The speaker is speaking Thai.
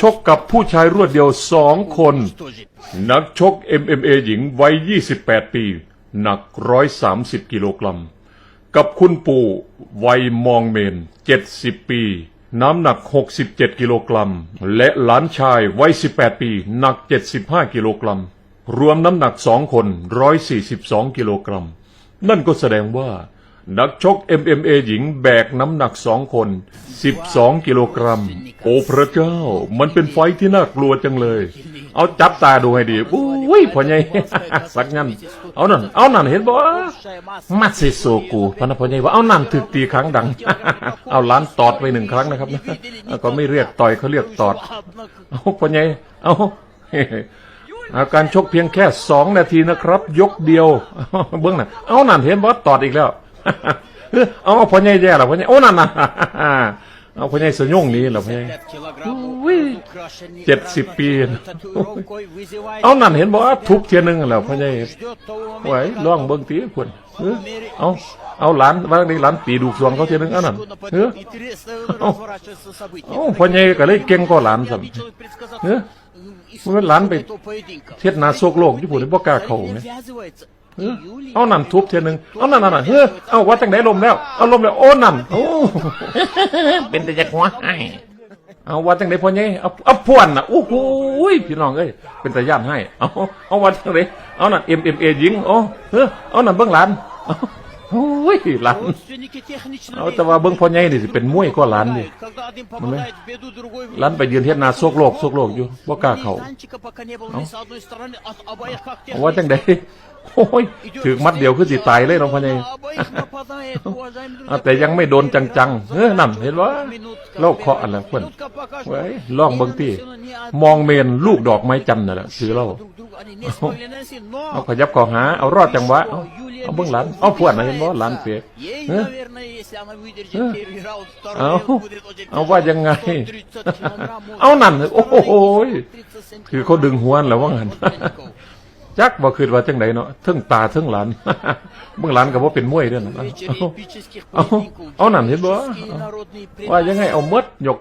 ชกกับผู้ชายรวดเดียวสองคน นักชก MMA หญิงวัย 28 ปี หนัก 130 กิโลกรัม กับคุณปู่วัยมองเมน 70 ปี น้ำหนัก 67 กิโลกรัม และหลานชายวัย 18 ปี หนัก 75 กิโลกรัม รวมน้ำหนักสองคน 142 กิโลกรัม นั่นก็แสดงว่า นักชก MMA หญิงแบกน้ำหนักสองคน 12 กิโลกรัม โอ้พระเจ้า มันเป็นไฟที่น่ากลัวจังเลย เอาจับตาดูให้ดีอุ้ยพ่อใหญ่สักงั้น เอานั่น เอานั่นเห็นบ่มาเซโซกูพนักพ่อใหญ่ว่าเอานั่นถึกตีครั้งดัง เอาล้านตอดไปหนึ่งครั้งนะครับก็ไม่เรียกต่อยเขาเรียกตอด เอาพ่อใหญ่เอาอาการชกเพียงแค่สองนาทีนะครับ ยกเดียว เบื้องหน่ะเอานั่นเห็นบอสตอดอีกแล้ว เอ้อเอาพ่อใหญ่แย่แล้วพ่อใหญ่โอ้นั่นน่ะเอาพ่อใหญ่สยงนี้เหรอพ่อใหญ่เจ็ดสิบปี เอานั่นเห็นบอสทุบเทียนหนึงแล้วพ่อใหญ่ไหวล่องเบิ้งตีควรเออเอาเอาหลานว่าได้หลานปีดูกสวงเขาเทียนหนึงเอานั่นเออเอาเอาพ่อใหญ่ก็เลยเก่งกว่าหลานสัมเออมันหลานไปเทียดหนาโซกโลกญี่ปุ่นบ่กล้าเข้าไหม เอานั่นทุบเทียนหนึ่งเอานั่นนั่นเฮ้อเอาวัดจังไหนลมแล้ว เอาลมแล้วโอ้นั่นโอ้เป็นแต่จะหัวให้เอาวัดจังไหนพ่อใหญ่เอาเอาพวนน่ะโอ้โหพี่น้องเอ้ยเป็นแต่ย่านให้เอาเอาวัดจังไหนเอานั่นเอ็มเอ็มเอยิงโอ้เฮ้อเอานั่นเบื้องหลัง โอ้ยหลานเอาแต่ว่าเบิ้งพ่อใหญ่นี่สิเป็นมวยก็หลานนี่มันไหมหหลานไปยืนเทียนหนาโซกโลกโซกโลกอยู่บ่กล้าเข้าเอาเอาวัดจังไหนโอ้ยถือมัดเดียวคือสิตายเลยน้องพ่อใหญ่เอาแต่ยังไม่โดนจังๆเฮ้อนั่นเห็นว่าโลกเคาะอะไรเพื่อนไว้ลองเบิ่งตีมองเมนลูกดอกไม้จันทร์น่ะแหละถือเรา เอาขยับเขอหาเอารอดจังหวะเอาเอาเบิ่งหลานเอาพวดนะเห็นบ่หลานเปียกเฮ้อเอาเอาว่ายังไง เอานั่นโอ้โหยคือเขาดึงหัวแล้วว่างั้นจักบ่คืนว่าจังไดเนาะเทั้งตาเทั้งหลานเบิ่งหลานก็บ่เป็นมวยเด้อนะเอาเอาเอานั่นเห็นบ่ว่ายังไงเอาหมดยก